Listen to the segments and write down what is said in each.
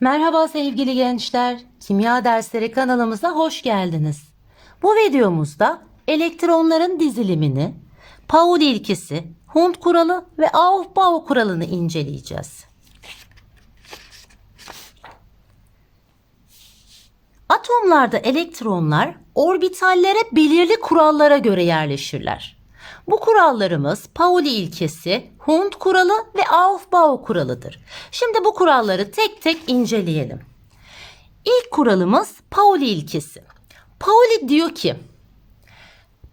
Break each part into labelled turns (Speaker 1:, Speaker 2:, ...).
Speaker 1: Merhaba sevgili gençler. Kimya dersleri kanalımıza hoş geldiniz. Bu videomuzda elektronların dizilimini, Pauli ilkesi, Hund kuralı ve Aufbau kuralını inceleyeceğiz. Atomlarda elektronlar orbitallere belirli kurallara göre yerleşirler. Bu kurallarımız Pauli ilkesi, Hund kuralı ve Aufbau kuralıdır. Şimdi bu kuralları tek tek inceleyelim. İlk kuralımız Pauli ilkesi. Pauli diyor ki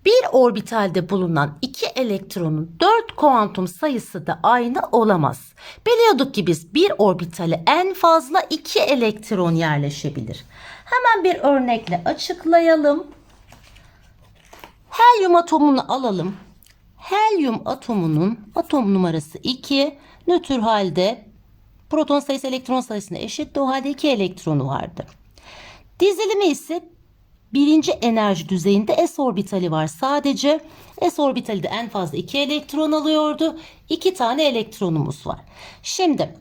Speaker 1: bir orbitalde bulunan iki elektronun dört kuantum sayısı da aynı olamaz. Biliyorduk ki biz bir orbitale en fazla iki elektron yerleşebilir. Hemen bir örnekle açıklayalım. Helyum atomunu alalım. Helyum atomunun atom numarası 2, nötr halde proton sayısı elektron sayısına eşit. O halde 2 elektronu vardı. Dizilimi ise birinci enerji düzeyinde s orbitali var sadece. S orbitali de en fazla 2 elektron alıyordu. 2 tane elektronumuz var. Şimdi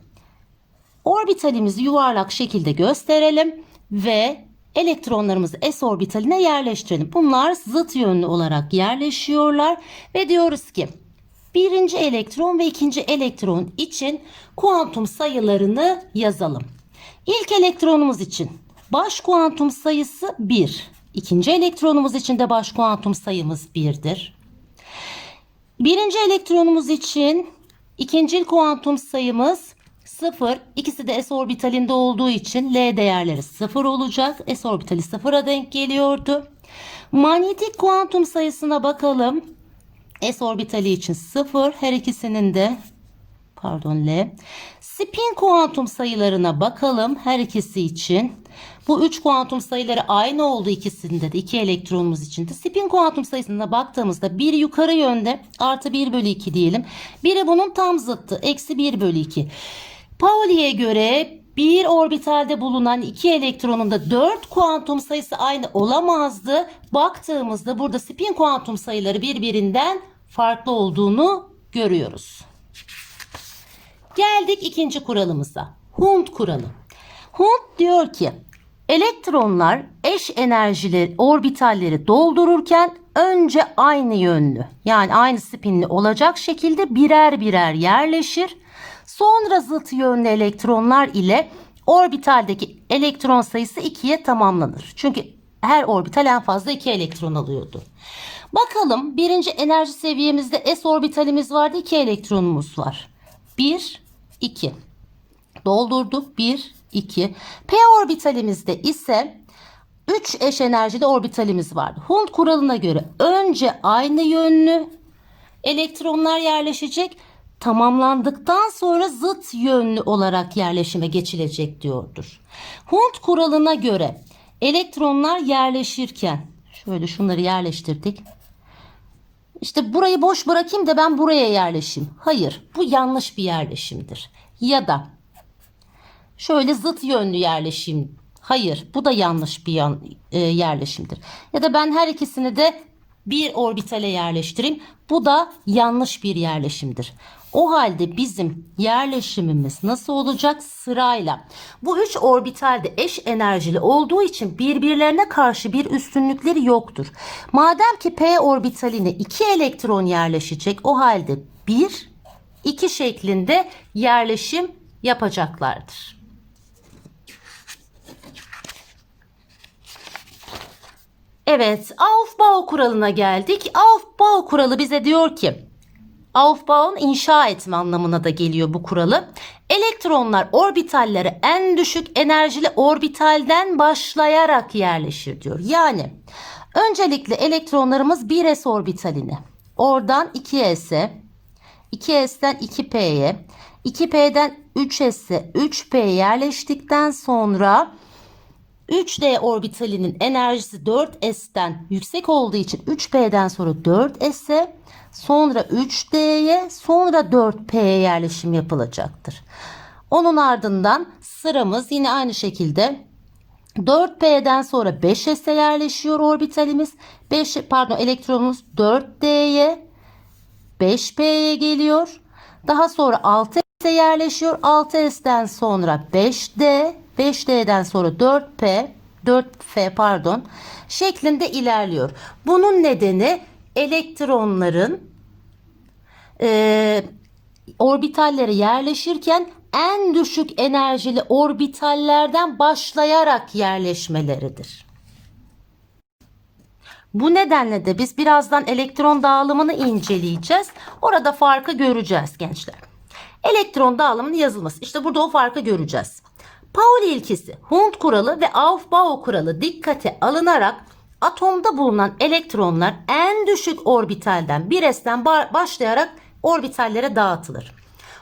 Speaker 1: orbitalimizi yuvarlak şekilde gösterelim ve elektronlarımızı s orbitaline yerleştirelim. Bunlar zıt yönlü olarak yerleşiyorlar ve diyoruz ki birinci elektron ve ikinci elektron için kuantum sayılarını yazalım. İlk elektronumuz için baş kuantum sayısı 1. İkinci elektronumuz için de baş kuantum sayımız 1'dir. Birinci elektronumuz için ikinci kuantum sayımız 0. İkisi de s orbitalinde olduğu için L değerleri 0 olacak. S orbitali 0'a denk geliyordu. Manyetik kuantum sayısına bakalım. S orbitali için 0. Her ikisinin de pardon L. Spin kuantum sayılarına bakalım her ikisi için. Bu 3 kuantum sayıları aynı oldu ikisinde de 2 elektronumuz için de. Spin kuantum sayısına baktığımızda bir yukarı yönde artı 1 bölü 2 diyelim. Biri bunun tam zıttı eksi 1 bölü 2. Pauli'ye göre bir orbitalde bulunan iki elektronun da 4 kuantum sayısı aynı olamazdı. Baktığımızda burada spin kuantum sayıları birbirinden farklı olduğunu görüyoruz. Geldik ikinci kuralımıza. Hund kuralı. Hund diyor ki elektronlar eş enerjili orbitalleri doldururken önce aynı yönlü yani aynı spinli olacak şekilde birer birer yerleşir. Sonra zıt yönlü elektronlar ile orbitaldeki elektron sayısı 2'ye tamamlanır. Çünkü her orbital en fazla 2 elektron alıyordu. Bakalım birinci enerji seviyemizde s orbitalimiz vardı 2 elektronumuz var. 1, 2. Doldurduk 1, 2. P orbitalimizde ise 3 eş enerjili orbitalimiz vardı. Hund kuralına göre önce aynı yönlü elektronlar yerleşecek tamamlandıktan sonra zıt yönlü olarak yerleşime geçilecek diyordur. Hund kuralına göre elektronlar yerleşirken şöyle şunları yerleştirdik. İşte burayı boş bırakayım da ben buraya yerleşeyim. Hayır, bu yanlış bir yerleşimdir. Ya da şöyle zıt yönlü yerleşim. Hayır, bu da yanlış bir yan, e, yerleşimdir. Ya da ben her ikisini de bir orbitale yerleştireyim. Bu da yanlış bir yerleşimdir. O halde bizim yerleşimimiz nasıl olacak? Sırayla. Bu üç orbitalde eş enerjili olduğu için birbirlerine karşı bir üstünlükleri yoktur. Madem ki P orbitaline iki elektron yerleşecek o halde 1, 2 şeklinde yerleşim yapacaklardır. Evet, Aufbau kuralına geldik. Aufbau kuralı bize diyor ki Aufbau'un inşa etme anlamına da geliyor bu kuralı. Elektronlar orbitallere en düşük enerjili orbitalden başlayarak yerleşir diyor. Yani öncelikle elektronlarımız 1s orbitaline, oradan 2s'e, 2s'ten 2p'ye, 2p'den 3s'e, 3p'ye yerleştikten sonra 3D orbitalinin enerjisi 4s'ten yüksek olduğu için 3p'den sonra 4s'e sonra 3D'ye sonra 4P'ye yerleşim yapılacaktır. Onun ardından sıramız yine aynı şekilde 4P'den sonra 5S'e yerleşiyor orbitalimiz. 5 pardon elektronumuz 4D'ye 5P'ye geliyor. Daha sonra 6S'e yerleşiyor. 6S'ten sonra 5D 5D'den sonra 4P 4F pardon şeklinde ilerliyor. Bunun nedeni elektronların e, orbitallere yerleşirken en düşük enerjili orbitallerden başlayarak yerleşmeleridir. Bu nedenle de biz birazdan elektron dağılımını inceleyeceğiz. Orada farkı göreceğiz gençler. Elektron dağılımının yazılması. İşte burada o farkı göreceğiz. Pauli ilkesi, Hund kuralı ve Aufbau kuralı dikkate alınarak atomda bulunan elektronlar en düşük orbitalden 1s'ten ba- başlayarak orbitallere dağıtılır.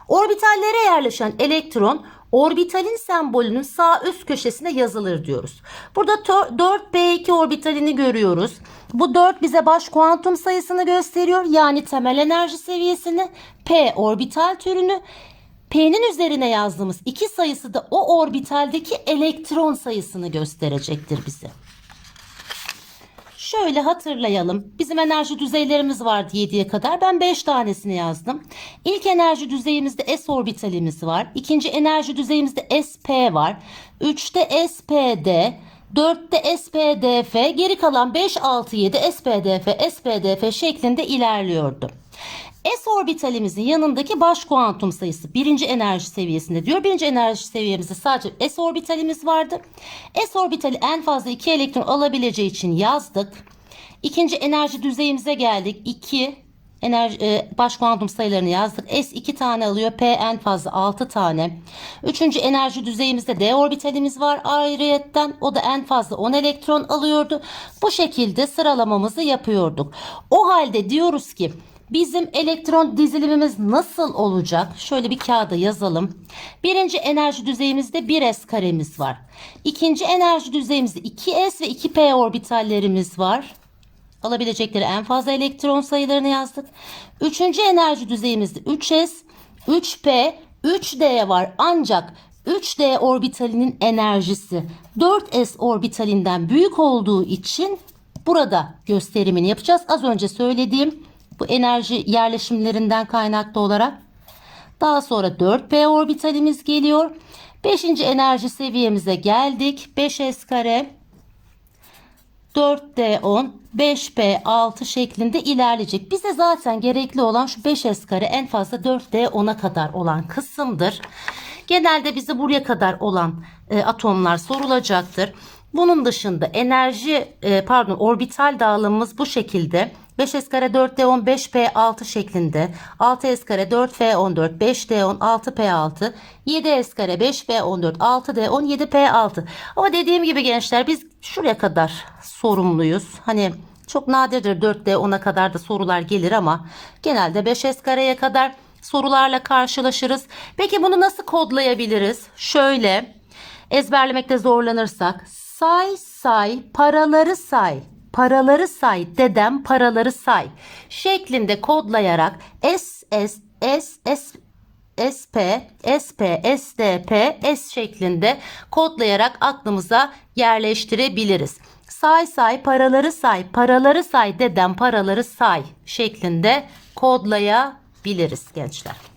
Speaker 1: Orbitallere yerleşen elektron orbitalin sembolünün sağ üst köşesine yazılır diyoruz. Burada to- 4p2 orbitalini görüyoruz. Bu 4 bize baş kuantum sayısını gösteriyor. Yani temel enerji seviyesini, p orbital türünü, P'nin üzerine yazdığımız iki sayısı da o orbitaldeki elektron sayısını gösterecektir bize. Şöyle hatırlayalım. Bizim enerji düzeylerimiz vardı 7'ye kadar. Ben 5 tanesini yazdım. İlk enerji düzeyimizde S orbitalimiz var. İkinci enerji düzeyimizde SP var. 3'te SPD, 4'te SPDF, geri kalan 5, 6, 7 SPDF, SPDF şeklinde ilerliyordu. S orbitalimizin yanındaki baş kuantum sayısı birinci enerji seviyesinde diyor. Birinci enerji seviyemizde sadece S orbitalimiz vardı. S orbitali en fazla 2 elektron alabileceği için yazdık. İkinci enerji düzeyimize geldik. 2 enerji e, baş kuantum sayılarını yazdık. S 2 tane alıyor. P en fazla 6 tane. Üçüncü enerji düzeyimizde D orbitalimiz var ayrıyetten. O da en fazla 10 elektron alıyordu. Bu şekilde sıralamamızı yapıyorduk. O halde diyoruz ki Bizim elektron dizilimimiz nasıl olacak? Şöyle bir kağıda yazalım. Birinci enerji düzeyimizde 1s karemiz var. İkinci enerji düzeyimizde 2s ve 2p orbitallerimiz var. Alabilecekleri en fazla elektron sayılarını yazdık. Üçüncü enerji düzeyimizde 3s, 3p, 3d var. Ancak 3d orbitalinin enerjisi 4s orbitalinden büyük olduğu için burada gösterimini yapacağız. Az önce söylediğim bu enerji yerleşimlerinden kaynaklı olarak. Daha sonra 4p orbitalimiz geliyor. 5. enerji seviyemize geldik. 5s kare 4d10 5p6 şeklinde ilerleyecek. Bize zaten gerekli olan şu 5s kare en fazla 4d10'a kadar olan kısımdır. Genelde bize buraya kadar olan e, atomlar sorulacaktır. Bunun dışında enerji e, pardon orbital dağılımımız bu şekilde. 5s kare 4d10 5p6 şeklinde 6s kare 4f14 5d10 6p6 7s kare 5p14 6d10 7p6 ama dediğim gibi gençler biz şuraya kadar sorumluyuz. Hani çok nadirdir 4d 10'a kadar da sorular gelir ama genelde 5s kareye kadar sorularla karşılaşırız. Peki bunu nasıl kodlayabiliriz? Şöyle ezberlemekte zorlanırsak say say paraları say paraları say dedem paraları say şeklinde kodlayarak S S S S SP, SP, SDP, S şeklinde kodlayarak aklımıza yerleştirebiliriz. Say say paraları say, paraları say dedem paraları say şeklinde kodlayabiliriz gençler.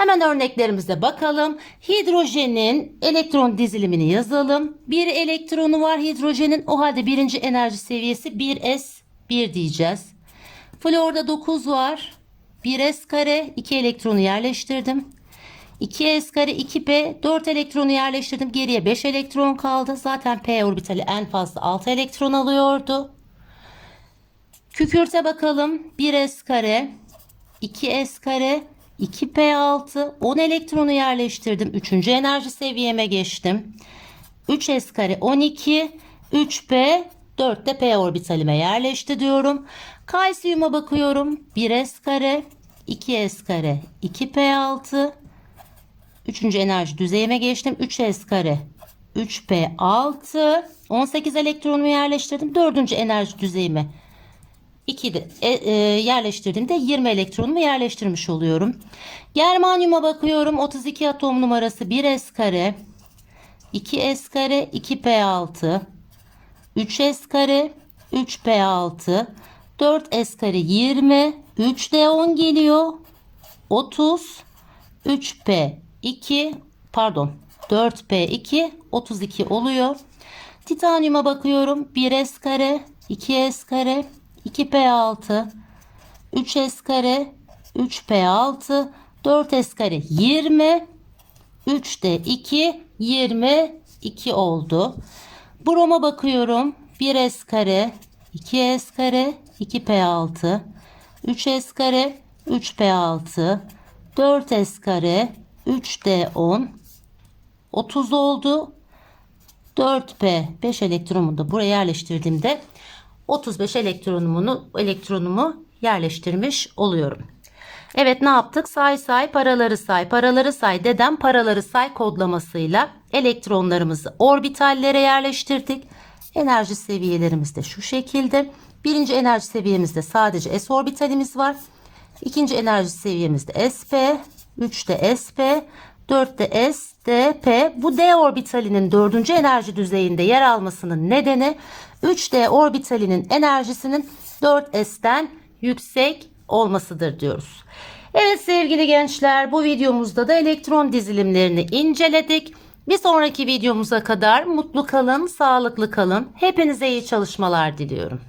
Speaker 1: Hemen örneklerimize bakalım. Hidrojenin elektron dizilimini yazalım. Bir elektronu var hidrojenin. O halde birinci enerji seviyesi 1s1 diyeceğiz. Florda 9 var. 1s kare 2 elektronu yerleştirdim. 2s kare 2p 4 elektronu yerleştirdim. Geriye 5 elektron kaldı. Zaten p orbitali en fazla 6 elektron alıyordu. Kükürte bakalım. 1s kare 2s kare 2p6 10 elektronu yerleştirdim. 3. enerji seviyeme geçtim. 3s kare 12 3p 4 de p orbitalime yerleşti diyorum. Kalsiyuma bakıyorum. 1s kare 2s kare 2p6 3. enerji düzeyime geçtim. 3s kare 3p6 18 elektronumu yerleştirdim. 4. enerji düzeyime 2'de e, e, yerleştirdiğimde 20 elektronumu yerleştirmiş oluyorum. Germanyuma bakıyorum. 32 atom numarası 1s kare 2s kare 2p6 3s kare 3p6 4s kare 20 3d10 geliyor 30 3p 2 pardon 4P2 32 oluyor. Titanyuma bakıyorum. 1S kare, 2S kare, 2P6, 3S kare, 3P6, 4S kare 20, 3'te 2, 22 oldu. Broma bakıyorum. 1S kare, 2S kare, 2P6, 3S kare, 3P6, 4S kare, 3D10, 30 oldu. 4P 5 elektronumu da buraya yerleştirdiğimde 35 elektronumu, elektronumu yerleştirmiş oluyorum. Evet ne yaptık? Say say paraları say. Paraları say dedem paraları say kodlamasıyla elektronlarımızı orbitallere yerleştirdik. Enerji seviyelerimiz de şu şekilde. Birinci enerji seviyemizde sadece S orbitalimiz var. İkinci enerji seviyemizde SP, 3'te SP, 4'te S, D, P. Bu D orbitalinin dördüncü enerji düzeyinde yer almasının nedeni 3D orbitalinin enerjisinin 4S'ten yüksek olmasıdır diyoruz. Evet sevgili gençler bu videomuzda da elektron dizilimlerini inceledik. Bir sonraki videomuza kadar mutlu kalın, sağlıklı kalın. Hepinize iyi çalışmalar diliyorum.